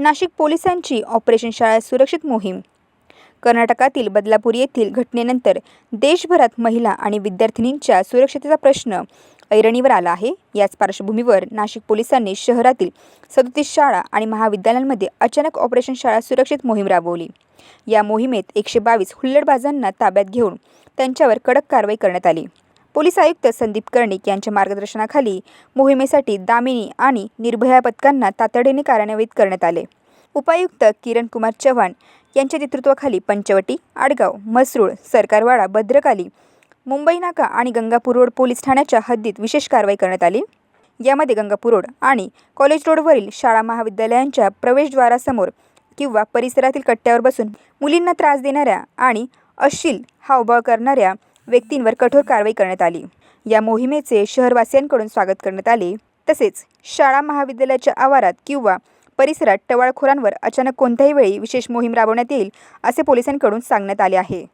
नाशिक पोलिसांची ऑपरेशन शाळा सुरक्षित मोहीम. कर्नाटकातील बदलापूर येथील घटनेनंतर देशभरात महिला आणि विद्यार्थिनींच्या सुरक्षतेचा प्रश्न ऐरणीवर आला आहे. याच पार्श्वभूमीवर नाशिक पोलिसांनी शहरातील सदोतीस शाळा आणि महाविद्यालयांमध्ये अचानक ऑपरेशन शाळा सुरक्षित मोहीम राबवली. या मोहिमेत एकशे बावीस हुल्लडबाजांना ताब्यात घेऊन त्यांच्यावर कडक कारवाई करण्यात आली. पोलीस आयुक्त संदीप कर्णिक यांच्या मार्गदर्शनाखाली मोहिमेसाठी दामिनी आणि निर्भया पथकांना तातडीने कार्यान्वित करण्यात आले. उपायुक्त किरण कुमार चव्हाण यांच्या नेतृत्वाखाली पंचवटी आडगाव म्हसरूळ सरकारवाडा भद्रकाली मुंबई नाका आणि गंगापूर रोड पोलीस ठाण्याच्या हद्दीत विशेष कारवाई करण्यात आली. यामध्ये गंगापूर रोड आणि कॉलेज रोडवरील शाळा महाविद्यालयांच्या प्रवेशद्वारासमोर किंवा परिसरातील कट्ट्यावर बसून मुलींना त्रास देणाऱ्या आणि अश्लील हावभाव करणाऱ्या व्यक्तींवर कठोर कारवाई करण्यात आली. या मोहिमेचे शहरवासियांकडून स्वागत करण्यात आले. तसेच शाळा महाविद्यालयाच्या आवारात किंवा परिसरात टवाळखोरांवर अचानक कोणत्याही वेळी विशेष मोहीम राबवण्यात येईल असे पोलिसांकडून सांगण्यात आले आहे.